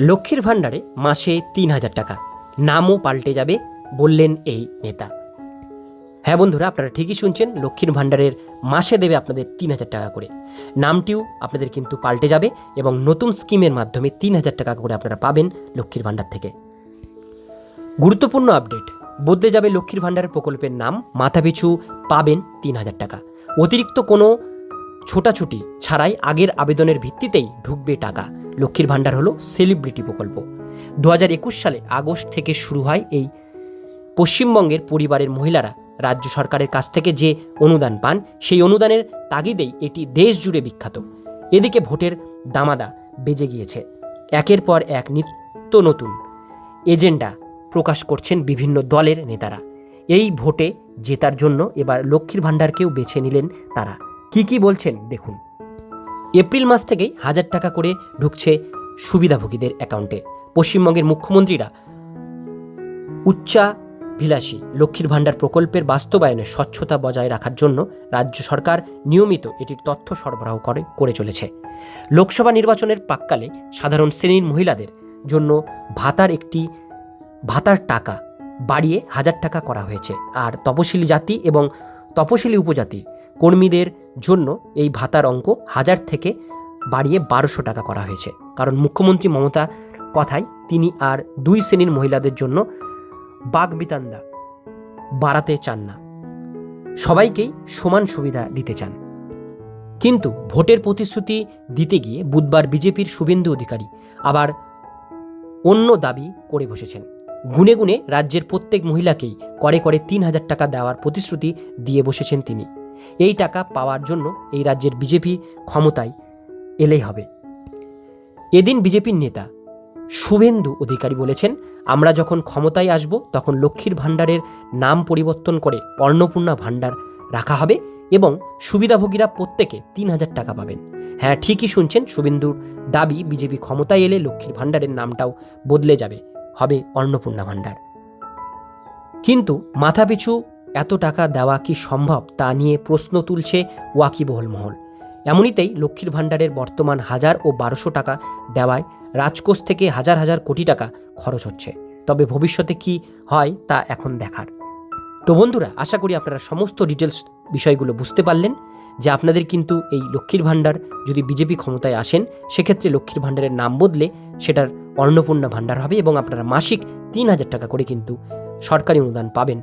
লক্ষ্মীর ভাণ্ডারে মাসে তিন হাজার টাকা। নামও পাল্টে যাবে, বললেন এই নেতা। হ্যাঁ বন্ধুরা, আপনারা ঠিকই শুনছেন, লক্ষ্মীর ভাণ্ডারের মাসে দেবে আপনাদের তিন হাজার টাকা করে। নামটিও আপনাদের কিন্তু পাল্টে যাবে এবং নতুন স্কিমের মাধ্যমে তিন হাজার টাকা করে আপনারা পাবেন লক্ষ্মীর ভাণ্ডার থেকে। গুরুত্বপূর্ণ আপডেট, বদলে যাবে লক্ষ্মীর ভাণ্ডারের প্রকল্পের নাম, মাথাপিছু পাবেন তিন হাজার টাকা। অতিরিক্ত কোনো ছোটাছুটি ছাড়াই আগের আবেদনের ভিত্তিতেই ঢুকবে টাকা। লক্ষ্মীর ভাণ্ডার হলো সেলিব্রিটি প্রকল্প। দু হাজার একুশ সালে আগস্ট থেকে শুরু হয় এই পশ্চিমবঙ্গের পরিবারের মহিলারা রাজ্য সরকারের কাছ থেকে যে অনুদান পান, সেই অনুদানের তাগিদেই এটি দেশ জুড়ে বিখ্যাত। এদিকে ভোটের দামাদা বেজে গিয়েছে। একের পর এক নিত্য নতুন এজেন্ডা প্রকাশ করছেন বিভিন্ন দলের নেতারা। এই ভোটে জেতার জন্য এবার লক্ষ্মীর ভাণ্ডারকেও বেছে নিলেন তারা। কি কি বলছেন দেখুন। এপ্রিল মাস থেকেই হাজার টাকা করে ঢুকছে সুবিধাভোগীদের অ্যাকাউন্টে। পশ্চিমবঙ্গের মুখ্যমন্ত্রীরা উচ্চাভিলাষী লক্ষ্মীর ভাণ্ডার প্রকল্পের বাস্তবায়নে স্বচ্ছতা বজায় রাখার জন্য রাজ্য সরকার নিয়মিত এটির তথ্য সরবরাহ করে করে চলেছে। লোকসভা নির্বাচনের প্রাককালে সাধারণ শ্রেণির মহিলাদের জন্য ভাতার একটি, ভাতার টাকা বাড়িয়ে হাজার টাকা করা হয়েছে। আর তপশিলি জাতি এবং তপশিলি উপজাতি কর্মীদের জন্য এই ভাতার অঙ্ক হাজার থেকে বাড়িয়ে বারোশো টাকা করা হয়েছে। কারণ মুখ্যমন্ত্রী মমতা কথায় তিনি আর দুই শ্রেণির মহিলাদের জন্য বাগবিতান্দা বাড়াতে চান না। সবাইকেই সমান সুবিধা দিতে চান। কিন্তু ভোটের প্রতিশ্রুতি দিতে গিয়ে বুধবার বিজেপির শুভেন্দু অধিকারী আবার অন্য দাবি করে বসেছেন। গুনে গুনে রাজ্যের প্রত্যেক মহিলাকেই করে করে তিন হাজার টাকা দেওয়ার প্রতিশ্রুতি দিয়ে বসেছেন তিনি। এই টাকা পাওয়ার জন্য এই রাজ্যের বিজেপি ক্ষমতায় এলেই হবে। এদিন বিজেপির নেতা শুভেন্দু অধিকারী বলেছেন, আমরা যখন ক্ষমতায় আসব, তখন লক্ষ্মীর ভাণ্ডারের নাম পরিবর্তন করে অন্নপূর্ণা ভাণ্ডার রাখা হবে এবং সুবিধাভোগীরা প্রত্যেকে তিন হাজার টাকা পাবেন। হ্যাঁ ঠিকই শুনছেন, শুভেন্দুর দাবি, বিজেপি ক্ষমতায় এলে লক্ষ্মীর ভাণ্ডারের নামটাও বদলে যাবে, হবে অন্নপূর্ণা ভাণ্ডার। কিন্তু মাথাপিছু এত টাকা দেওয়া কি সম্ভব তা নিয়ে প্রশ্ন তুলছে ওয়াকিবহল মহল। এমনিতেই লক্ষ্মীর ভাণ্ডারের বর্তমান হাজার ও বারোশো টাকা দেওয়ায় রাজকোষ থেকে হাজার হাজার কোটি টাকা খরচ হচ্ছে। তবে ভবিষ্যতে কি হয় তা এখন দেখার। তো বন্ধুরা, আশা করি আপনারা সমস্ত ডিটেলস বিষয়গুলো বুঝতে পারলেন যে আপনাদের কিন্তু এই লক্ষ্মীর ভাণ্ডার যদি বিজেপি ক্ষমতায় আসেন, সেক্ষেত্রে লক্ষ্মীর ভাণ্ডারের নাম বদলে সেটার অন্নপূর্ণা ভাণ্ডার হবে এবং আপনারা মাসিক তিন হাজার টাকা করে কিন্তু সরকারি অনুদান পাবেন।